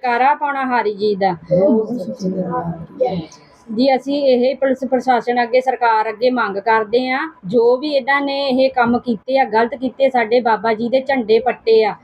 ਜਕਾਰਾ ਪਾਉਣਾ ਹਾਰੀ ਜੀ ਦਾ। ਜੀ ਅਸੀਂ ਇਹ ਪੁਲਿਸ ਪ੍ਰਸ਼ਾਸਨ ਅੱਗੇ, ਸਰਕਾਰ ਅੱਗੇ ਮੰਗ ਕਰਦੇ ਆ ਜੋ ਵੀ ਇਹਨਾਂ ਨੇ ਇਹ ਕੰਮ ਕੀਤੇ ਆ, ਗਲਤ ਕੀਤੇ ਸਾਡੇ ਬਾਬਾ ਜੀ ਦੇ ਝੰਡੇ ਪੱਟੇ ਆ।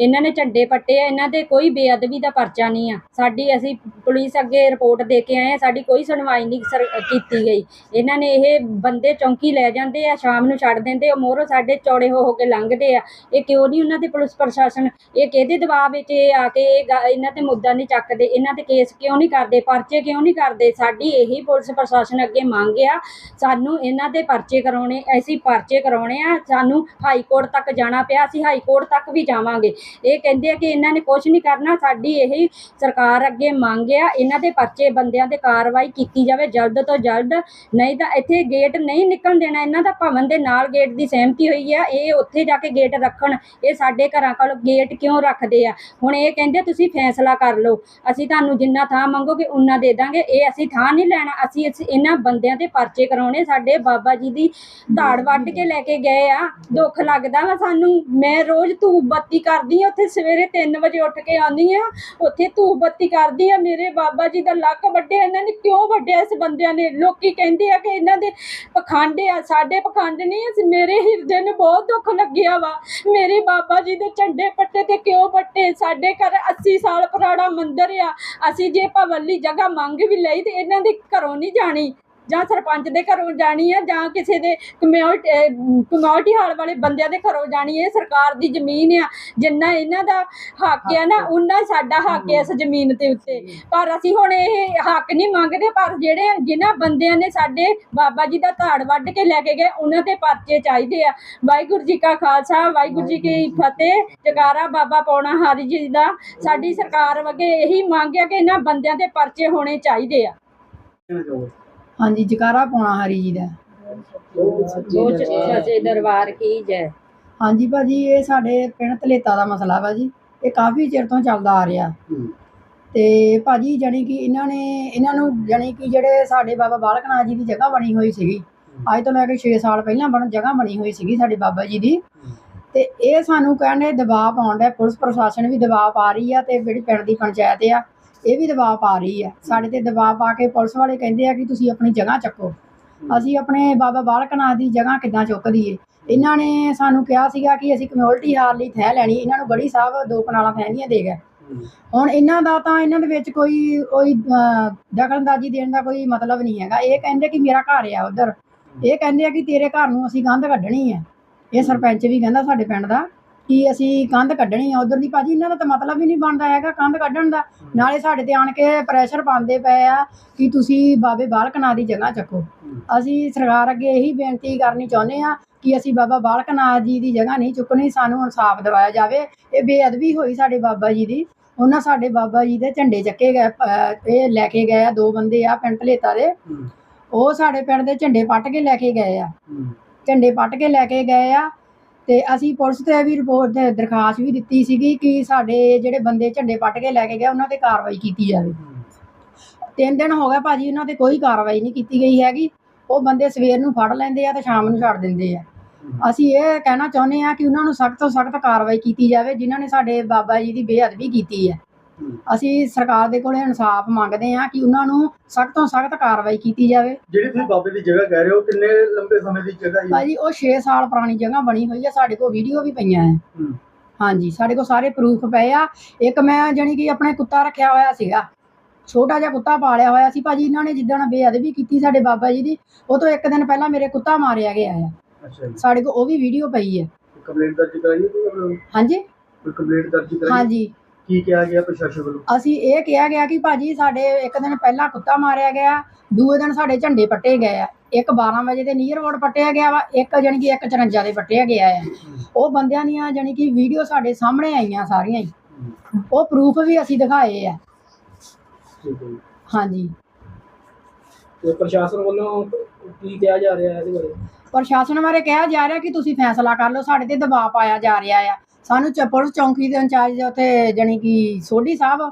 ਇਹਨਾਂ ਨੇ ਝੰਡੇ ਪੱਟੇ ਆ, ਇਹਨਾਂ ਦੇ ਕੋਈ ਬੇਅਦਬੀ ਦਾ ਪਰਚਾ ਨਹੀਂ ਆ। ਸਾਡੀ ਅਸੀਂ ਪੁਲਿਸ ਅੱਗੇ ਰਿਪੋਰਟ ਦੇ ਕੇ ਆਏ ਆ, ਸਾਡੀ ਕੋਈ ਸੁਣਵਾਈ ਨਹੀਂ ਸਰ ਕੀਤੀ ਗਈ। ਇਹਨਾਂ ਨੇ ਇਹ ਬੰਦੇ ਚੌਂਕੀ ਲੈ ਜਾਂਦੇ ਆ, ਸ਼ਾਮ ਨੂੰ ਛੱਡ ਦਿੰਦੇ ਉਹ ਮੋਹਰੋਂ ਸਾਡੇ ਚੌੜੇ ਹੋ ਹੋ ਕੇ ਲੰਘਦੇ ਆ। ਇਹ ਕਿਉਂ ਨਹੀਂ ਉਹਨਾਂ ਦੇ ਪੁਲਿਸ ਪ੍ਰਸ਼ਾਸਨ, ਇਹ ਕਿਹਦੇ ਦਬਾਅ ਵਿੱਚ ਇਹ ਆ ਕੇ ਇਹ ਗ- ਇਹਨਾਂ ਤੇ ਮੁੱਦਾ ਨਹੀਂ ਚੱਕਦੇ, ਇਹਨਾਂ ਤੇ ਕੇਸ ਕਿਉਂ ਨਹੀਂ ਕਰਦੇ, ਪਰਚੇ ਕਿਉਂ ਨਹੀਂ ਕਰਦੇ? ਸਾਡੀ ਇਹੀ ਪੁਲਿਸ ਪ੍ਰਸ਼ਾਸਨ ਅੱਗੇ ਮੰਗ ਆ, ਸਾਨੂੰ ਇਹਨਾਂ ਦੇ ਪਰਚੇ ਕਰਾਉਣੇ, ਅਸੀਂ ਪਰਚੇ ਕਰਾਉਣੇ ਆ, ਸਾਨੂੰ ਹਾਈ ਕੋਰਟ ਤੱਕ ਜਾਣਾ ਪਿਆ, ਅਸੀਂ ਹਾਈ ਕੋਰਟ ਤੱਕ ਵੀ ਜਾਵਾਂਗੇ। ਇਹ ਕਹਿੰਦੇ ਆ ਕਿ ਇਹਨਾਂ ਨੇ ਕੁਝ ਨਹੀਂ ਕਰਨਾ, ਸਾਡੀ ਇਹ ਸਰਕਾਰ ਅੱਗੇ ਮੰਗ ਆ, ਇਹਨਾਂ ਦੇ ਪਰਚੇ ਬੰਦਿਆਂ ਤੇ ਕਾਰਵਾਈ ਕੀਤੀ ਜਾਵੇ ਜਲਦ ਤੋਂ ਜਲਦ, ਨਹੀਂ ਤਾਂ ਇੱਥੇ ਗੇਟ ਨਹੀਂ ਨਿਕਲਣ ਦੇਣਾ, ਇਹਨਾਂ ਦਾ ਭਵਨ ਦੇ ਨਾਲ ਗੇਟ ਦੀ ਸਹਿਮਤੀ ਹੋਈ ਆ, ਇਹ ਉੱਥੇ ਜਾ ਕੇ ਗੇਟ ਰੱਖਣ, ਇਹ ਸਾਡੇ ਘਰਾਂ ਕੋਲ ਗੇਟ ਕਿਉਂ ਰੱਖਦੇ ਆ? ਹੁਣ ਇਹ ਕਹਿੰਦੇ ਤੁਸੀਂ ਫੈਸਲਾ ਕਰ ਲਓ, ਅਸੀਂ ਤੁਹਾਨੂੰ ਜਿੰਨਾ ਥਾਂ ਮੰਗੋਗੇ ਉਨਾ ਦੇ ਦਾਂਗੇ, ਇਹ ਅਸੀਂ ਥਾਂ ਨਹੀਂ ਲੈਣਾ, ਅਸੀਂ ਇਹਨਾਂ ਬੰਦਿਆਂ ਤੇ ਪਰਚੇ ਕਰਾਉਣੇ, ਸਾਡੇ ਬਾਬਾ ਜੀ ਦੀ ਧਾੜ ਵੱਢ ਕੇ ਲੈ ਕੇ ਗਏ ਆ, ਦੁੱਖ ਲੱਗਦਾ ਵਾ ਸਾਨੂੰ, ਮੈਂ ਰੋਜ਼ ਧੂਪ ਬੱਤੀ ਕਰਦੀ ਆ, ਉੱਥੇ ਸਵੇਰੇ 3 ਵਜੇ ਉੱਠ ਕੇ ਆਉਂਦੀ ਆ, ਉੱਥੇ ਧੂਪ ਬੱਤੀ ਕਰਦੀ ਆ, ਮੇਰੇ ਬਾਬਾ ਜੀ ਦਾ ਲੱਕ ਵੱਢਿਆ ਇਹਨਾਂ ਨੇ ਕਿਉਂ ਵੱਢਿਆ ਇਸ ਬੰਦਿਆਂ ਨੇ? ਲੋਕੀ ਕਹਿੰਦੇ ਆ ਕਿ ਇਹਨਾਂ ਦੇ ਪਖੰਡ ਆ, ਸਾਡੇ ਪਖੰਡ ਨਹੀਂ ਅਸੀਂ ਮੇਰੇ ਹਿਰਦੇ ਨੂੰ ਬਹੁਤ ਦੁੱਖ ਲੱਗਿਆ ਵਾ। ਮੇਰੇ ਬਾਬਾ ਜੀ ਦੇ ਝੰਡੇ ਪੱਟੇ ਤੇ ਕਿਉਂ ਪੱਟੇ ਸਾਡੇ ਘਰ 80 ਸਾਲ ਪੁਰਾਣਾ ਮੰਦਿਰ ਆ, ਅਸੀਂ ਜੇ ਭਵਨਲੀ ਜਗ੍ਹਾ ਮੰਗ ਵੀ ਲਈ ਤੇ ਇਹਨਾਂ ਦੇ ਘਰੋਂ ਨਹੀਂ ਜਾਣੀ। ਜਾਂ ਸਰਪੰਚ ਦੇ ਘਰੋਂ ਜਾਣੀ ਆ ਜਾਂ ਕਿਸੇ ਦੇ ਕਮਿਊਨਿਟੀ ਹਾਲ ਵਾਲੇ ਬੰਦਿਆਂ ਦੇ ਘਰੋਂ ਜਾਣੀ ਇਹ ਸਰਕਾਰ ਦੀ ਜ਼ਮੀਨ ਆ। ਜਿੰਨਾ ਇਹਨਾਂ ਦਾ ਹੱਕ ਆ ਨਾ ਉਹਨਾਂ ਹੀ ਸਾਡਾ ਹੱਕ ਹੈ ਇਸ ਜ਼ਮੀਨ ਦੇ ਉੱਤੇ। ਪਰ ਅਸੀਂ ਹੁਣ ਇਹ ਹੱਕ ਨਹੀਂ ਮੰਗਦੇ ਪਰ ਜਿਹੜੇ ਜਿਨ੍ਹਾਂ ਬੰਦਿਆਂ ਨੇ ਸਾਡੇ ਬਾਬਾ ਜੀ ਦਾ ਧਾੜ ਵੱਢ ਕੇ ਲੈ ਕੇ ਗਏ ਉਹਨਾਂ ਤੇ ਪਰਚੇ ਚਾਹੀਦੇ ਆ। ਵਾਹਿਗੁਰੂ ਜੀ ਕਾ ਖਾਲਸਾ ਵਾਹਿਗੁਰੂ ਜੀ ਕੀ ਫਤਿਹ। ਜਗਾਰਾ ਬਾਬਾ ਪੌਣਾ ਹਾਰੀ ਜੀ ਦਾ। ਸਾਡੀ ਸਰਕਾਰ ਅੱਗੇ ਇਹੀ ਮੰਗ ਹੈ ਕਿ ਇਹਨਾਂ ਬੰਦਿਆਂ ਤੇ ਪਰਚੇ ਹੋਣੇ ਚਾਹੀਦੇ ਆ। ਹਾਂਜੀ ਜਕਾਰਾ ਪਾਉਣਾ ਹਰੀ ਜੀ ਦਾ। ਸੋਚ ਸੱਚੇ ਦਰਬਾਰ ਕੀ ਜੈ। ਹਾਂਜੀ ਭਾਜੀ ਇਹ ਸਾਡੇ ਪਿੰਡ ਧਲੇਤਾ ਦਾ ਮਸਲਾ ਵਾ ਜੀ। ਇਹ ਕਾਫੀ ਚਿਰ ਤੋਂ ਚੱਲਦਾ ਆ ਰਿਹਾ। ਤੇ ਭਾਜੀ ਜਾਣੀ ਕਿ ਇਹਨਾਂ ਨੇ ਇਹਨਾਂ ਨੂੰ ਜਾਣੀ ਕਿ ਜਿਹੜੇ ਸਾਡੇ ਬਾਬਾ ਬਾਲਕ ਨਾਥ ਜੀ ਦੀ ਜਗ੍ਹਾ ਬਣੀ ਹੋਈ ਸੀਗੀ। ਅੱਜ ਤੋਂ ਲੈ ਕੇ 6 ਸਾਲ ਪਹਿਲਾਂ ਬਣ ਜਗ੍ਹਾ ਬਣੀ ਹੋਈ ਸੀਗੀ ਸਾਡੇ ਬਾਬਾ ਜੀ ਦੀ। ਤੇ ਇਹ ਸਾਨੂੰ ਕਹਿੰਦੇ ਦਬਾਅ ਪਾਉਣ ਦਾ ਪੁਲਿਸ ਪ੍ਰਸ਼ਾਸਨ ਵੀ ਦਬਾਅ ਪਾ ਰਹੀ ਆ ਤੇ ਜਿਹੜੀ ਪਿੰਡ ਦੀ ਪੰਚਾਇਤ ਆ ਇਹ ਵੀ ਦਬਾਅ ਪਾ ਰਹੀ ਹੈ। ਸਾਡੇ ਤੇ ਦਬਾਅ ਪਾ ਕੇ ਪੁਲਿਸ ਵਾਲੇ ਕਹਿੰਦੇ ਆ ਕਿ ਤੁਸੀਂ ਆਪਣੀ ਜਗ੍ਹਾ ਚੱਕੋ। ਅਸੀਂ ਆਪਣੇ ਬਾਬਾ ਬਾਲਕ ਨਾਥ ਦੀ ਜਗ੍ਹਾ ਕਿੱਦਾਂ ਚੁੱਕ ਦਈਏ ਇਹਨਾਂ ਨੇ ਸਾਨੂੰ ਕਿਹਾ ਸੀਗਾ ਕਿ ਅਸੀਂ ਕਮਿਊਨਿਟੀ ਹਾਲ ਲਈ ਥੈ ਲੈਣੀ, ਇਹਨਾਂ ਨੂੰ ਗੜੀ ਸਾਹਿਬ ਦੋ ਕਨਾਲਾਂ ਥੈਂਦੀਆਂ ਦੇ ਗਏ। ਹੁਣ ਇਹਨਾਂ ਦਾ ਤਾਂ ਇਹਨਾਂ ਦੇ ਵਿੱਚ ਕੋਈ ਕੋਈ ਦਖਲਅੰਦਾਜ਼ੀ ਦੇਣ ਦਾ ਕੋਈ ਮਤਲਬ ਨਹੀਂ ਹੈਗਾ। ਇਹ ਕਹਿੰਦੇ ਕਿ ਮੇਰਾ ਘਰ ਆ ਉਧਰ। ਇਹ ਕਹਿੰਦੇ ਆ ਕਿ ਤੇਰੇ ਘਰ ਨੂੰ ਅਸੀਂ ਗੰਧ ਕੱਢਣੀ ਹੈ। ਇਹ ਸਰਪੰਚ ਵੀ ਕਹਿੰਦਾ ਸਾਡੇ ਪਿੰਡ ਦਾ। ਕਿ ਅਸੀਂ ਕੰਧ ਕੱਢਣੀ ਆ ਉਧਰ ਦੀ? ਭਾਜੀ ਇਹਨਾਂ ਦਾ ਤਾਂ ਮਤਲਬ ਹੀ ਨਹੀਂ ਬਣਦਾ ਹੈਗਾ ਕੰਧ ਕੱਢਣ ਦਾ। ਨਾਲੇ ਸਾਡੇ ਤੇ ਆਣ ਕੇ ਪ੍ਰੈਸ਼ਰ ਪਾਉਂਦੇ ਪਏ ਆ ਕਿ ਤੁਸੀਂ ਬਾਬੇ ਬਾਲਕ ਨਾਥ ਦੀ ਜਗ੍ਹਾ ਚੱਕੋ। ਅਸੀਂ ਸਰਕਾਰ ਅੱਗੇ ਇਹੀ ਬੇਨਤੀ ਕਰਨੀ ਚਾਹੁੰਦੇ ਆ ਕਿ ਅਸੀਂ ਬਾਬਾ ਬਾਲਕ ਨਾਥ ਜੀ ਦੀ ਜਗ੍ਹਾ ਨਹੀਂ ਚੁੱਕਣੀ ਸਾਨੂੰ ਇਨਸਾਫ ਦਿਵਾਇਆ ਜਾਵੇ। ਇਹ ਬੇਅਦਬੀ ਹੋਈ ਸਾਡੇ ਬਾਬਾ ਜੀ ਦੀ। ਉਹਨਾਂ ਸਾਡੇ ਬਾਬਾ ਜੀ ਦੇ ਝੰਡੇ ਚੱਕੇ ਗਏ ਇਹ ਲੈ ਕੇ ਗਏ ਆ ਦੋ ਬੰਦੇ ਆ ਪਿੰਡ ਧਲੇਤਾ ਦੇ। ਉਹ ਸਾਡੇ ਪਿੰਡ ਦੇ ਝੰਡੇ ਪੱਟ ਕੇ ਲੈ ਕੇ ਗਏ ਆ। ਝੰਡੇ ਪੱਟ ਕੇ ਲੈ ਕੇ ਗਏ ਆ। ਤੇ ਅਸੀਂ ਪੁਲਿਸ ਤੇ ਵੀ ਰਿਪੋਰਟ ਦਰਖਾਸਤ ਵੀ ਦਿੱਤੀ ਸੀਗੀ ਕਿ ਸਾਡੇ ਜਿਹੜੇ ਬੰਦੇ ਝੰਡੇ ਪੱਟ ਕੇ ਲੈ ਕੇ ਗਏ, ਉਹਨਾਂ ਤੇ ਕਾਰਵਾਈ ਕੀਤੀ ਜਾਵੇ। ਤਿੰਨ ਦਿਨ ਹੋ ਗਏ ਭਾਜੀ, ਉਹਨਾਂ ਤੇ ਕੋਈ ਕਾਰਵਾਈ ਨਹੀਂ ਕੀਤੀ ਗਈ ਹੈਗੀ। ਉਹ ਬੰਦੇ ਸਵੇਰ ਨੂੰ ਫੜ ਲੈਂਦੇ ਆ ਤੇ ਸ਼ਾਮ ਨੂੰ ਛੱਡ ਦਿੰਦੇ ਆ। ਅਸੀਂ ਇਹ ਕਹਿਣਾ ਚਾਹੁੰਦੇ ਆ ਕਿ ਉਹਨਾਂ ਨੂੰ ਸਖਤ ਤੋਂ ਸਖਤ ਕਾਰਵਾਈ ਕੀਤੀ ਜਾਵੇ, ਜਿਨ੍ਹਾਂ ਨੇ ਸਾਡੇ ਬਾਬਾ ਜੀ ਦੀ ਬੇਅਦਬੀ ਕੀਤੀ ਹੈ। ਅਸੀਂ ਸਰਕਾਰ ਦੇ ਕੋਲੇ ਇਨਸਾਫ ਮੰਗਦੇ ਆ ਕਿ ਉਹਨਾਂ ਨੂੰ ਸਖਤ ਤੋਂ ਸਖਤ ਕਾਰਵਾਈ ਕੀਤੀ ਜਾਵੇ। ਜਿਹੜੀ ਤੁਸੀਂ ਬਾਬੇ ਦੀ ਜਗ੍ਹਾ ਕਹਿ ਰਹੇ ਹੋ ਕਿੰਨੇ ਲੰਬੇ ਸਮੇਂ ਦੀ ਜਗ੍ਹਾ ਹੈ? ਭਾਜੀ ਉਹ 6 ਸਾਲ ਪੁਰਾਣੀ ਜਗ੍ਹਾ ਬਣੀ ਹੋਈ ਹੈ ਸਾਡੇ ਕੋਲ ਵੀਡੀਓ ਵੀ ਪਈਆਂ ਹੈ। ਹਾਂਜੀ ਸਾਡੇ ਕੋਲ ਸਾਰੇ ਪ੍ਰੂਫ ਪਏ ਆ। ਇੱਕ ਮੈਂ ਜਾਣੀ ਕਿ ਆਪਣੇ ਕੁੱਤਾ ਰੱਖਿਆ ਹੋਇਆ ਸੀਗਾ। ਛੋਟਾ ਜਿਹਾ ਕੁੱਤਾ ਪਾਲਿਆ ਹੋਇਆ ਸੀ। ਭਾਜੀ ਇਹਨਾਂ ਨੇ ਜਿੱਦਣ ਬੇਅਦਬੀ ਕੀਤੀ ਸਾਡੇ ਬਾਬਾ ਜੀ ਦੀ ਉਹ ਤੋਂ ਇੱਕ ਦਿਨ ਪਹਿਲਾਂ ਮੇਰੇ ਕੁੱਤਾ ਮਾਰਿਆ ਗਿਆ ਆ। ਸਾਡੇ ਕੋਲ ਉਹ ਵੀ ਵੀਡੀਓ ਪਈ ਹੈ। ਕੰਪਲੇਂਟ ਦਰਜ ਕਰਾਈ ਹੈ? ਹਾਂਜੀ। ਕੰਪਲੇਂਟ ਦਰਜ ਕਰਾਈ? ਹਾਂਜੀ। ਕੀ ਕਿਹਾ ਗਿਆ ਪ੍ਰਸ਼ਾਸਨ ਵੱਲੋਂ? ਅਸੀਂ ਇਹ ਕਿਹਾ ਗਿਆ ਕਿ ਭਾਜੀ ਸਾਡੇ ਇੱਕ ਦਿਨ ਪਹਿਲਾਂ ਕੁੱਤਾ ਮਾਰਿਆ ਗਿਆ ਦੂਏ ਦਿਨ ਸਾਡੇ ਝੰਡੇ ਪੱਟੇ ਗਏ ਆ। ਇੱਕ 12 ਵਜੇ ਦੇ ਨੀਅਰ ਰੋਡ ਪੱਟਿਆ ਗਿਆ ਵਾ ਇੱਕ ਜਾਣੀ ਕਿ ਇੱਕ 54 ਦੇ ਪੱਟਿਆ ਗਿਆ ਆ। ਉਹ ਬੰਦਿਆਂ ਦੀਆਂ ਜਾਣੀ ਕਿ ਵੀਡੀਓ ਸਾਡੇ ਸਾਹਮਣੇ ਆਈਆਂ ਸਾਰੀਆਂ ਹੀ। ਉਹ ਪ੍ਰੂਫ ਵੀ ਅਸੀਂ ਦਿਖਾਏ ਆ। ਠੀਕ ਹੈ ਜੀ। ਹਾਂਜੀ। ਤੇ ਪ੍ਰਸ਼ਾਸਨ ਵੱਲੋਂ ਕੀ ਕਿਹਾ ਜਾ ਰਿਹਾ ਹੈ ਇਹਦੇ ਬਾਰੇ? ਪ੍ਰਸ਼ਾਸਨ ਬਾਰੇ ਕਿਹਾ ਜਾ ਰਿਹਾ ਕਿ ਤੁਸੀਂ ਫੈਸਲਾ ਕਰ ਲਓ ਸਾਡੇ ਤੇ ਦਬਾਅ ਪਾਇਆ ਜਾ ਰਿਹਾ ਆ। ਸਾਨੂੰ ਚੱਪੜ ਚੌਂਕੀ ਦੇ ਇੰਚਾਰਜ ਉੱਥੇ ਜਾਣੀ ਕਿ ਸੋਢੀ ਸਾਹਿਬ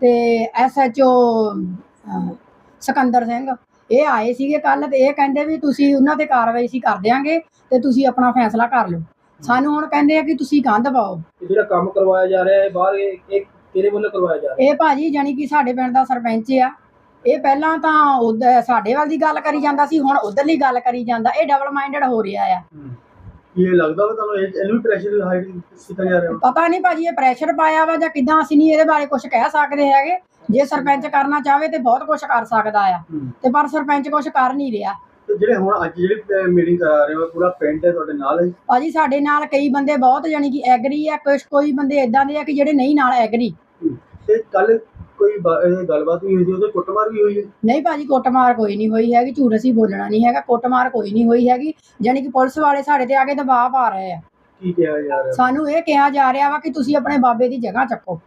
ਤੇ ਐਸਐਚਓ ਸਿਕੰਦਰ ਸਿੰਘ ਇਹ ਆਏ ਸੀਗੇ ਕੱਲ ਤੇ ਇਹ ਕਹਿੰਦੇ ਵੀ ਤੁਸੀਂ ਉਹਨਾਂ ਤੇ ਕਾਰਵਾਈ ਸੀ ਕਰ ਦਿਆਂਗੇ ਤੇ ਤੁਸੀਂ ਆਪਣਾ ਫੈਸਲਾ ਕਰ ਲਓ। ਸਾਨੂੰ ਹੁਣ ਕਹਿੰਦੇ ਆ ਕਿ ਤੁਸੀਂ ਕੰਧ ਪਾਓ। ਇਹ ਜਿਹੜਾ ਕੰਮ ਕਰਵਾਇਆ ਜਾ ਰਿਹਾ ਹੈ ਬਾਹਰ ਇਹ ਇਹ ਕਿਹਦੇ ਵੱਲੋਂ ਕਰਵਾਇਆ ਜਾ ਰਿਹਾ? ਇਹ ਭਾਜੀ ਜਾਨੀ ਕਿ ਸਾਡੇ ਪਿੰਡ ਦਾ ਸਰਪੰਚ ਆ। ਇਹ ਪਹਿਲਾਂ ਤਾਂ ਉਧ- ਸਾਡੇ ਵੱਲ ਦੀ ਗੱਲ ਕਰੀ ਜਾਂਦਾ ਸੀ ਹੁਣ ਉਧਰਲੀ ਗੱਲ ਕਰੀ ਜਾਂਦਾ। ਇਹ ਡਬਲ ਮਾਈਂਡਡ ਹੋ ਰਿਹਾ ਆ। ਕੀ ਇਹ ਲੱਗਦਾ ਵਾ ਤੁਹਾਨੂੰ? ਇਹ- ਇਹਨੂੰ ਵੀ ਪ੍ਰੈਸ਼ਰ ਹਾਈਡ ਕੀਤਾ ਜਾ ਰਿਹਾ? ਪਤਾ ਨਹੀਂ ਭਾਜੀ ਇਹ ਪ੍ਰੈਸ਼ਰ ਪਾਇਆ ਵਾ ਜਾਂ ਕਿਦਾਂ ਅਸੀਂ ਨਹੀਂ ਇਹਦੇ ਬਾਰੇ ਕੁਝ ਕਹਿ ਸਕਦੇ ਹੈਗੇ। ਜੇ ਸਰਪੰਚ ਕਰਨਾ ਚਾਹਵੇ ਤੇ ਬਹੁਤ ਕੁਝ ਕਰ ਸਕਦਾ ਆ। ਹੂੰ। ਤੇ ਪਰ ਸਰਪੰਚ ਕੁਝ ਕਰ ਨਹੀਂ ਰਿਹਾ। ਤੇ ਜਿਹੜੇ ਹੁਣ ਅੱਜ ਜਿਹੜੀ ਮੀਟਿੰਗ ਕਰਾ ਰਹੇ ਹੋ ਪੂਰਾ ਪਿੰਡ ਹੈ ਤੁਹਾਡੇ ਨਾਲ ਹੈ ਭਾਜੀ ਸਾਡੇ ਨਾਲ ਕਈ ਬੰਦੇ ਬਹੁਤ ਜਾਨੀ ਕਿ ਐਗਰੀ ਆ ਕੁਝ ਕੋਈ ਬੰਦੇ ਇਦਾਂ ਦੇ ਆ ਕਿ ਜਿਹੜੇ ਨਹੀਂ ਨਾਲ ਐਗਰੀ ਤੇ ਕੱਲ ਕੋਈ ਬ- ਇਹ ਗੱਲਬਾਤ ਵੀ ਹੋਈ ਸੀ ਉਹਦੇ ਕੁੱਟਮਾਰ ਵੀ ਹੋਈ ਹੈ? ਨਹੀਂ ਭਾਜੀ ਕੁੱਟਮਾਰ ਕੋਈ ਨਹੀਂ ਹੋਈ ਹੈਗੀ ਝੂਠ ਅਸੀਂ ਬੋਲਣਾ ਨਹੀਂ ਹੈਗਾ ਕੁੱਟਮਾਰ ਕੋਈ ਨਹੀਂ ਹੋਈ ਹੈਗੀ ਜਾਨੀ ਕਿ ਪੁਲਿਸ ਵਾਲੇ ਸਾਡੇ ਤੇ ਆ ਕੇ ਦਬਾਅ ਪਾ ਰਹੇ ਆ। ਕੀ ਕਿਹਾ ਰਿਹਾ? ਸਾਨੂੰ ਇਹ ਕਿਹਾ ਜਾ ਰਿਹਾ ਵਾ ਕਿ ਤੁਸੀਂ ਆਪਣੇ ਬਾਬੇ ਦੀ ਜਗ੍ਹਾ ਚੱਕੋ।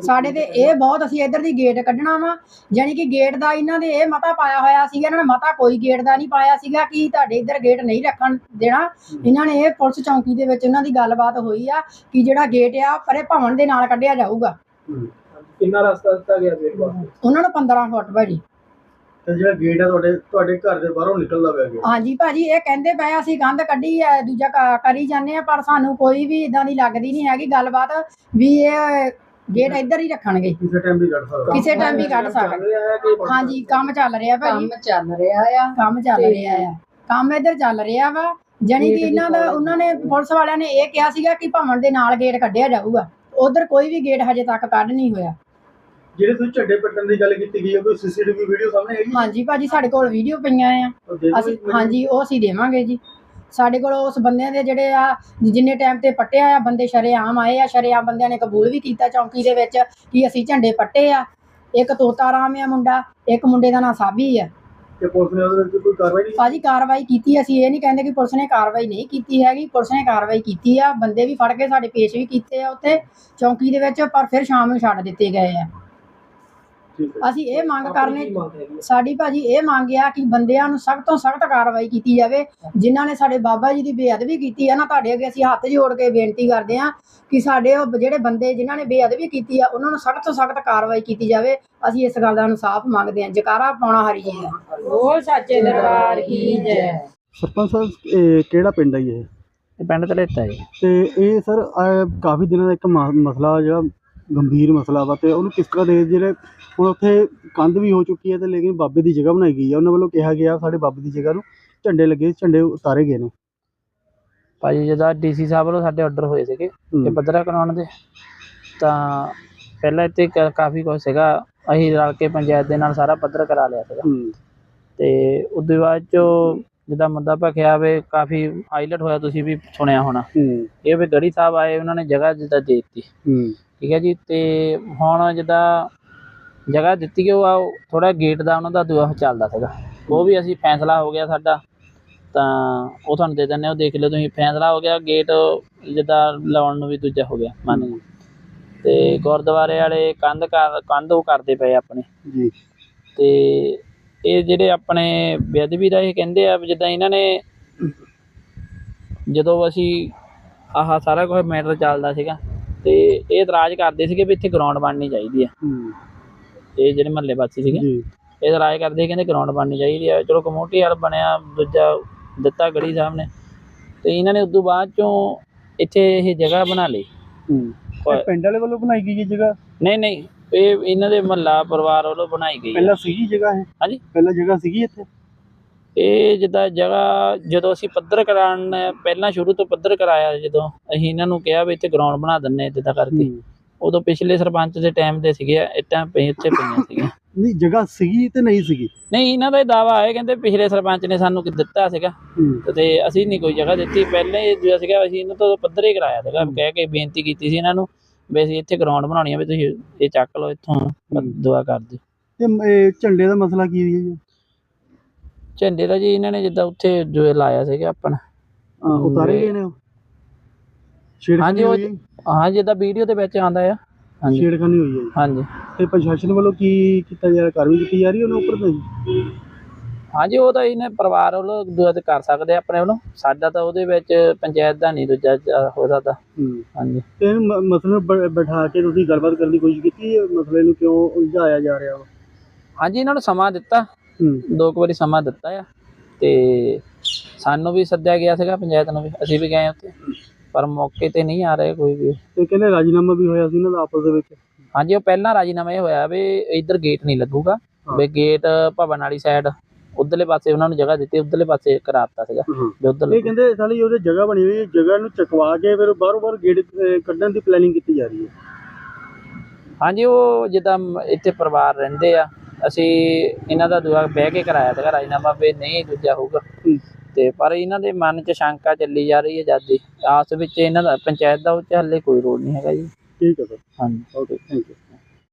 ਸਾਡੇ ਤੇ ਇਹ ਬਹੁਤ ਅਸੀਂ ਇੱਧਰ ਦੀ ਗੇਟ ਕੱਢਣਾ ਵਾ ਜਾਨੀ ਕਿ ਗੇਟ ਦਾ ਇਹਨਾਂ ਦੇ ਇਹ ਮਤਾ ਪਾਇਆ ਹੋਇਆ ਸੀਗਾ ਇਹਨਾਂ ਨੇ ਮਤਾ ਕੋਈ ਗੇਟ ਦਾ ਨਹੀਂ ਪਾਇਆ ਸੀਗਾ ਕਿ ਤੁਹਾਡੇ ਇੱਧਰ ਗੇਟ ਨਹੀਂ ਰੱਖਣ ਦੇਣਾ। ਇਹਨਾਂ ਨੇ ਇਹ ਪੁਲਿਸ ਚੌਂਕੀ ਦੇ ਵਿੱਚ ਇਹਨਾਂ ਦੀ ਗੱਲਬਾਤ ਹੋਈ ਆ ਕਿ ਜਿਹੜਾ ਗੇਟ ਆ ਪਰੇ ਭਵਨ ਦੇ ਨਾਲ ਕੱਢਿਆ ਜਾਊਗਾ। ਕਿੰਨਾ ਰਸਤਾ ਦਿੱਤਾ ਗਿਆ ਗੇਟ ਵਾਸਤੇ? ਉਹਨਾਂ ਨੂੰ 15 ਫੁੱਟ ਭਾਜੀ। ਤੇ ਜਿਹੜਾ ਗੇਟ ਹੈ ਤੁਹਾਡੇ ਤੁਹਾਡੇ ਘਰ ਦੇ ਬਾਹਰੋਂ ਨਿਕਲਦਾ ਪਿਆ ਗਿਆ ਹਾਂਜੀ ਭਾਜੀ ਇਹ ਕਹਿੰਦੇ ਪਏ ਅਸੀਂ ਕੰਧ ਕੱਢੀ ਆ ਦੂਜਾ ਕ- ਕਰੀ ਜਾਂਦੇ ਆ ਪਰ ਸਾਨੂੰ ਕੋਈ ਵੀ ਇਦਾਂ ਦੀ ਲੱਗਦੀ ਨਹੀਂ ਹੈਗੀ ਗੱਲਬਾਤ ਵੀ ਇਹ ਗੇਟ ਇੱਧਰ ਹੀ ਰੱਖਣਗੇ। ਕਿਸੇ ਟਾਈਮ ਵੀ ਕੱਢ ਸਕਦਾ। ਕਿਸੇ ਟਾਈਮ ਵੀ ਕੱਢ ਚੱਲ ਸਕਦੇ ਰਿਹਾ ਹੈ ਕਿ ਹਾਂਜੀ ਕੰਮ ਚੱਲ ਰਿਹਾ ਭਾਜੀ। ਕੰਮ ਚੱਲ ਰਿਹਾ ਆ। ਕੰਮ ਚੱਲ ਰਿਹਾ ਆ। ਕੰਮ ਇੱਧਰ ਚੱਲ ਰਿਹਾ ਵਾ ਜਾਣੀ ਕਿ ਇਹਨਾਂ ਦਾ ਉਹਨਾਂ ਨੇ ਪੁਲਿਸ ਵਾਲਿਆਂ ਨੇ ਇਹ ਕਿਹਾ ਸੀਗਾ ਕਿ ਭਵਨ ਦੇ ਨਾਲ ਗੇਟ ਕੱਢਿਆ ਜਾਊਗਾ। ਉਧਰ ਕੋਈ ਵੀ ਗੇਟ ਹਜੇ ਤੱਕ ਕੱਢ ਨਹੀਂ ਹੋਇਆ। ਜਿਹੜੇ ਤੁਸੀਂ ਝੰਡੇ ਪੱਟਣ ਦੀ ਗੱਲ ਕੀਤੀ ਗਈ ਹੈ ਕੋਈ ਸੀਸੀਟੀਵੀ ਵੀਡੀਓ ਸਾਹਮਣੇ ਹੈਗੀ ਹਾਂਜੀ ਭਾਜੀ ਸਾਡੇ ਕੋਲ ਵੀਡੀਓ ਪਈਆਂ ਆ। ਉਹ ਦੇ ਦਿਓ ਅਸੀਂ ਮੈਨੂੰ। ਹਾਂਜੀ ਉਹ ਅਸੀਂ ਦੇਵਾਂਗੇ ਜੀ। ਸਾਡੇ ਕੋਲ ਉਸ ਬੰਦਿਆਂ ਦੇ ਜਿਹੜੇ ਆ ਜਿੰਨੇ ਟਾਈਮ ਤੇ ਪੱਟਿਆ ਆ ਬੰਦੇ ਸ਼ਰੇਆਮ ਆਏ ਆ ਸ਼ਰੇਆਮ ਬੰਦਿਆਂ ਨੇ ਕਬੂਲ ਵੀ ਕੀਤਾ ਚੌਂਕੀ ਦੇ ਵਿੱਚ ਕਿ ਅਸੀਂ ਝੰਡੇ ਪੱਟੇ ਆ। ਇੱਕ ਤੋਤਾ ਰਾਮ ਆ ਮੁੰਡਾ ਇੱਕ ਮੁੰਡੇ ਦਾ ਨਾਂ ਸਾਬੀ ਆ। ਤੇ ਪੁਲਿਸ ਨੇ ਉਹਦੇ ਵਿੱਚ ਕੋਈ ਕਾਰਵਾਈ ਨਹੀਂ ਭਾਜੀ ਕਾਰਵਾਈ ਕੀਤੀ ਅਸੀਂ ਇਹ ਨਹੀਂ ਕਹਿੰਦੇ ਕਿ ਪੁਲਿਸ ਨੇ ਕਾਰਵਾਈ ਨਹੀਂ ਕੀਤੀ ਹੈਗੀ ਪੁਲਿਸ ਨੇ ਕਾਰਵਾਈ ਕੀਤੀ ਆ। ਬੰਦੇ ਵੀ ਫੜ ਕੇ ਸਾਡੇ ਪੇਸ਼ ਵੀ ਕੀਤੇ ਆ ਉੱਥੇ ਚੌਂਕੀ ਦੇ ਵਿੱਚ ਪਰ ਫਿਰ ਸ਼ਾਮ ਨੂੰ ਛੱਡ ਦਿੱਤੇ ਗਏ ਆ। ਅਸੀਂ ਇਹ ਮੰਗ ਕਰਨੇ ਹੈ? ਸਾਡੀ ਭਾਜੀ ਇਹ ਮੰਗ ਆ ਕਿ ਬੰਦਿਆਂ ਨੂੰ ਸਖਤ ਤੋਂ ਸਖਤ ਕਾਰਵਾਈ ਕੀਤੀ ਜਾਵੇ। ਜਿਨ੍ਹਾਂ ਨੇ ਸਾਡੇ ਬਾਬਾ ਜੀ ਦੀ ਬੇਅਦਬੀ ਕੀਤੀ ਆ ਨਾ ਤੁਹਾਡੇ ਅੱਗੇ ਅਸੀਂ ਹੱਥ ਜੋੜ ਕੇ ਬੇਨਤੀ ਕਰਦੇ ਆ ਕਿ ਸਾਡੇ ਉਹ ਜਿਹੜੇ ਬੰਦੇ ਜਿਨ੍ਹਾਂ ਨੇ ਬੇਅਦਬੀ ਕੀਤੀ ਆ ਉਹਨਾਂ ਨੂੰ ਸਖਤ ਤੋਂ ਸਖਤ ਕਾਰਵਾਈ ਕੀਤੀ ਜਾਵੇ। ਅਸੀਂ ਇਸ ਗੱਲ ਦਾ ਇਨਸਾਫ ਮੰਗਦੇ ਆ ਜਕਾਰਾ ਪਾਉਣਾ ਹਰੀ ਜੀ ਦਾ। ਬੋਲ ਸੱਚੇ ਦਰਬਾਰ ਕੀ ਜੈ। ਸਰਪੰਚ ਸਾਹਿਬ ਇਹ ਕਿਹੜਾ ਪਿੰਡ ਹੈ ਇਹ? ਪਿੰਡ ਤਲੇਤਾ ਜੀ। ਤੇ ਇਹ ਸਰ ਕਾਫੀ ਦਿਨਾਂ ਦਾ ਇੱਕ ਮਸਲਾ ਜਿਹੜਾ ਗੰਭੀਰ ਮਸਲਾ ਵਾ ਤੇ ਉਹਨੂੰ ਕਿਸ ਤਰ੍ਹਾਂ ਦੇ ਜਿਹੜੇ ਹੁਣ ਉੱਥੇ ਕੰਧ ਵੀ ਹੋ ਚੁੱਕੀ ਹੈ ਤੇ ਲੇਕਿਨ ਬਾਬੇ ਦੀ ਜਗ੍ਹਾ ਬਣਾਈ ਗਈ ਹੈ। ਉਹਨਾਂ ਵੱਲੋਂ ਕਿਹਾ ਗਿਆ ਸਾਡੇ ਬਾਬੇ ਦੀ ਜਗ੍ਹਾ ਨੂੰ ਝੰਡੇ ਲੱਗੇ ਝੰਡੇ ਉਤਾਰੇ ਗਏ ਨੇ। ਭਾਜੀ ਜਦੋਂ ਡੀਸੀ ਸਾਹਿਬ ਵੱਲੋਂ ਸਾਡੇ ਆਰਡਰ ਹੋਏ ਸੀਗੇ। ਕਿ ਪੱਧਰਾ ਕਰਾਉਣ ਦੇ ਤਾਂ ਪਹਿਲਾਂ ਇੱਥੇ ਕ- ਕਾਫੀ ਕੁਝ ਸੀਗਾ। ਅਸੀਂ ਰਲ ਕੇ ਪੰਚਾਇਤ ਦੇ ਨਾਲ ਸਾਰਾ ਪੱਧਰ ਕਰਾ ਲਿਆ ਸੀਗਾ। ਹੂੰ। ਤੇ ਉਦੋਂ ਬਾਅਦ ਚੋਂ ਜਿੱਦਾਂ ਮੁੱਦਾ ਭਖਿਆ ਵੇ ਕਾਫੀ ਹਾਈਲਾਈਟ ਹੋਇਆ ਤੁਸੀਂ ਵੀ ਸੁਣਿਆ ਹੋਣਾ। ਹੂੰ। ਇਹ ਵੀ ਗੜੀ ਸਾਹਿਬ ਆਏ ਉਹਨਾਂ ਨੇ ਜਗ੍ਹਾ ਜਿੱਦਾਂ ਦੇ ਦਿੱਤੀ। ਹੂੰ। ਠੀਕ ਹੈ ਜੀ ਤੇ ਹੁਣ ਜਿੱਦਾਂ ਜਗ੍ਹਾ ਦਿੱਤੀ ਗਈ ਉਹ ਥੋੜਾ ਗੇਟ ਦਾ ਉਹਨਾਂ ਦਾ ਦੁਆ ਚੱਲਦਾ ਸੀਗਾ। ਉਹ ਵੀ ਅਸੀਂ ਫੈਸਲਾ ਹੋ ਗਿਆ ਸਾਡਾ ਤਾਂ ਉਹ ਤੁਹਾਨੂੰ ਦੇ ਹਾਂ, ਉਹ ਦੇਖ ਲਿਓ ਤੁਸੀਂ ਫੈਸਲਾ ਹੋ ਗਿਆ ਗੇਟ ਜਿੱਦਾਂ ਲਾਉਣ ਨੂੰ ਵੀ ਦੂਜਾ ਹੋ ਗਿਆ ਮੰਨ ਲਓ। ਤੇ ਗੁਰਦੁਆਰੇ ਵਾਲੇ ਕੰਧ ਕਰ ਕੰਧ ਉਹ ਕਰਦੇ ਪਏ ਆਪਣੇ। ਜੀ। ਤੇ ਇਹ ਜਿਹੜੇ ਆਪਣੇ ਬੇਅਦਬੀ ਦਾ ਇਹ ਕਹਿੰਦੇ ਆ ਜਿੱਦਾਂ ਇਹਨਾਂ ਨੇ ਜਦੋਂ ਅਸੀਂ ਆਹ ਸਾਰਾ ਕੁਝ ਮੈਟਰ ਚੱਲਦਾ ਸੀਗਾ ਤੇ ਇਹ ਇਤਰਾਜ਼ ਕਰਦੇ ਸੀਗੇ ਵੀ ਇੱਥੇ ਗਰਾਊਂਡ ਬਣਨੀ ਚਾਹੀਦੀ ਹੂੰ। ਇਹ ਜਿਹੜੇ ਮਹੱਲੇ ਵਾਸੀ ਸੀਗੇ ਜੀ। ਇਹ ਇਤਰਾਜ਼ ਕਰਦੇ ਕਹਿੰਦੇ ਗਰਾਊਂਡ ਬਣਨੀ ਚਾਹੀਦੀ ਆ ਚਲੋ ਕਮੋਟੀ ਵਾਲ ਬਣਿਆ ਦੂਜਾ ਦਿੱਤਾ ਗੜੀ ਸਾਹਿਬ ਨੇ। ਤੇ ਇਹਨਾਂ ਨੇ ਉਦੋਂ ਬਾਅਦ ਚੋਂ ਇੱਥੇ ਇਹ ਜਗ੍ਹਾ ਬਣਾ ਲਈ। ਹੂੰ। ਪਿੰਡ ਵਾਲੇ ਵੱਲੋਂ ਬਣਾਈ ਗਈ ਇਹ ਜਗ੍ਹਾ? ਨਹੀਂ ਨਹੀਂ ਇਹ ਇਹਨਾਂ ਦੇ ਮਹੱਲਾ ਪਰਿਵਾਰ ਵੱਲੋਂ ਬਣਾਈ ਗਈ ਪਹਿਲਾਂ ਸੀਗੀ ਜਗ੍ਹਾ ਇਹ? ਹਾਂਜੀ। ਪਹਿਲਾਂ ਜਗ੍ਹਾ ਸੀਗੀ ਇੱਥੇ? ਇਹ ਜਿੱਦਾਂ ਜਗ੍ਹਾ ਜਦੋਂ ਅਸੀਂ ਪੱਧਰ ਕਰਾਉਣ ਪਹਿਲਾਂ ਸ਼ੁਰੂ ਤੋਂ ਪੱਧਰ ਕਰਾਇਆ ਜਦੋਂ ਅਸੀਂ ਇਹਨਾਂ ਨੂੰ ਕਿਹਾ ਵੀ ਇੱਥੇ ਗਰਾਊਂਡ ਬਣਾ ਦਿੰਨੇ ਜਿੱਦਾਂ ਕਰਕੇ। ਉਦੋਂ ਪਿਛਲੇ ਸਰਪੰਚ ਦੇ ਟਾਈਮ ਦੇ ਸੀਗੇ ਇੱਟਾਂ ਪਈ ਇੱਥੇ ਪਈਆਂ ਸੀਗੀਆਂ। ਨਹੀਂ ਜਗ੍ਹਾ ਸੀਗੀ ਤੇ ਨਹੀਂ ਸੀਗੀ? ਨਹੀਂ ਇਹਨਾਂ ਦਾ ਇਹ ਦਾਵਾ ਹੈ ਕਹਿੰਦੇ ਪਿਛਲੇ ਸਰਪੰਚ ਨੇ ਸਾਨੂੰ ਕਿ ਦਿੱਤਾ ਸੀਗਾ। ਤੇ ਅਸੀਂ ਨਹੀਂ ਕੋਈ ਜਗ੍ਹਾ ਦਿੱਤੀ। ਪਹਿਲੇ ਜਿਹੜਾ ਸੀਗਾ ਅਸੀਂ ਇਹਨਾਂ ਤੋਂ ਪੱਧਰ ਹੀ ਕਰਾਇਆ ਸੀਗਾ। ਕਹਿ ਕੇ ਬੇਨਤੀ ਕੀਤੀ ਸੀ ਇਹਨਾਂ ਨੂੰ ਵੀ ਅਸੀਂ ਇੱਥੇ ਗਰਾਊਂਡ ਬਣਾਉਣੀ ਆ ਵੀ ਤੁਸੀਂ ਇਹ ਚੱਕ ਲਓ ਇੱਥੋਂ ਦੁਆ ਕਰ ਦਿਓ। ਤੇ ਝੰਡੇ ਦਾ ਮਸਲਾ ਕੀ ਹੈ ਜੀ? ਝੰਡੇ ਦਾ ਜੀ ਇਹਨਾਂ ਨੇ ਜਿੱਦਾਂ ਉੱਥੇ ਜੋ ਲਾਇਆ ਸੀਗਾ ਆਪਣਾ। ਅਹ, ਉਤਾਰੇ ਗਏ ਨੇ ਉਹ? ਹਾਂਜੀ, ਛੇੜਖਾਨੀ ਉਹ- ਹੋਈ ਹੈ? ਜਿੱਦਾਂ ਵੀਡੀਓ ਦੇ ਵਿੱਚ ਆਉਂਦਾ ਆ। ਹਾਂਜੀ। ਛੇੜਖਾਨੀ ਹੋਈ ਹੈ? ਜੀ। ਹਾਂਜੀ। ਤੇ ਪ੍ਰਸ਼ਾਸਨ ਵੱਲੋਂ ਕੀ ਕੀਤਾ ਜਾ ਰਿਹਾ? ਕਾਰਵਾਈ ਕੀਤੀ ਜਾ ਰਹੀ ਹੈ ਉਹਨਾਂ ਉੱਪਰ ਤਾਂ ਜੀ? ਹਾਂਜੀ ਉਹ ਤਾਂ ਇਹਨੇ ਪਰਿਵਾਰ ਵੱਲੋਂ ਦੁਆ ਤੇ ਕਰ ਸਕਦੇ ਆ ਆਪਣੇ ਵੱਲੋਂ। ਸਾਡਾ ਤਾਂ ਉਹਦੇ ਵਿੱਚ ਪੰਚਾਇਤ ਦਾ ਨਹੀਂ ਦੂਜਾ ਜ- ਹੋ ਸਕਦਾ। ਹੂੰ। ਹਾਂਜੀ। ਤੇ ਮ- ਮਸਲੇ ਨੂੰ ਬ- ਬਿਠਾ ਕੇ ਤੁਸੀਂ ਗੱਲਬਾਤ ਕਰਨ ਦੀ ਕੋਸ਼ਿਸ਼ ਕੀਤੀ ਮਸਲੇ ਨੂੰ ਕਿਉਂ ਉਲਝਾਇਆ ਜਾ ਰਿਹਾ ਵਾ? ਹਾਂਜੀ ਇਹਨਾਂ ਨੂੰ ਸਮਾਂ ਦਿੱਤਾ। ਦੋ ਕੁ ਵਾਰੀ ਸਮਾਂ ਦਿੱਤਾ ਆ ਤੇ ਸਾਨੂੰ ਵੀ ਸੱਦਿਆ ਗਿਆ ਸੀਗਾ ਪੰਚਾਇਤ ਨੂੰ ਵੀ ਅਸੀਂ ਵੀ ਗਏ ਉੱਥੇ। ਪਰ ਮੌਕੇ ਤੇ ਨਹੀਂ ਆ ਰਹੇ ਕੋਈ ਵੀ। ਤੇ ਕਹਿੰਦੇ ਰਾਜੀਨਾਮਾ ਵੀ ਹੋਇਆ ਸੀ ਇਹਨਾਂ ਦਾ ਆਪਸ ਦੇ ਵਿੱਚ? ਹਾਂਜੀ ਉਹ ਪਹਿਲਾਂ ਰਾਜੀਨਾਮਾ ਇਹ ਹੋਇਆ ਵੀ ਇੱਧਰ ਗੇਟ ਨਹੀਂ ਲੱਗੂਗਾ। ਵੀ ਗੇਟ ਭਵਨ ਵਾਲੀ ਸਾਈਡ ਉਧਰਲੇ ਪਾਸੇ ਉਹਨਾਂ ਨੂੰ ਜਗ੍ਹਾ ਦਿੱਤੀ ਉਧਰਲੇ ਪਾਸੇ ਕਰਾਤਾ ਸੀਗਾ ਵੀ ਉਧਰ ਇਹ ਕਹਿੰਦੇ ਸਾਲੀ ਉਹਦੇ ਜਗ੍ਹਾ ਬਣੀ ਹੋਈ ਹੈ ਜਗ੍ਹਾ ਨੂੰ ਚਕਵਾ ਕੇ ਫਿਰ ਬਾਹਰੋਂ ਬਾਹਰ ਗੇਟ ਕੱਢਣ ਦੀ ਪਲੈਨਿੰਗ ਕੀਤੀ ਜਾ ਰਹੀ ਹੈ। ਹਾਂਜੀ ਉਹ ਜਿੱਦਾਂ ਇੱਥੇ ਪਰਿਵਾਰ ਰਹਿੰਦੇ ਆ ਅਸੀਂ ਇਹਨਾਂ ਦਾ ਦੁਆ ਬਹਿ ਕੇ ਕਰਾਇਆ ਸੀਗਾ ਰਾਜੀਨਾਮਾ ਵੀ ਨਹੀਂ ਦੂਜਾ ਹੋਊਗਾ। ਤੇ ਪਰ ਇਹਨਾਂ ਦੇ ਮਨ 'ਚ ਸ਼ੰਕਾ ਚੱਲੀ ਜਾ ਰਹੀ ਹੈ ਜਦ ਆਸ ਵਿੱਚ ਇਹਨਾਂ ਦਾ ਪੰਚਾਇਤ ਦਾ ਉਹ 'ਚ ਹੱਲੇ ਕੋਈ ਰੋਲ ਨਹੀਂ ਹੈਗਾ ਜੀ। ਠੀਕ ਹੈ ਸਰ। ਹਾਂਜੀ। Okay thank you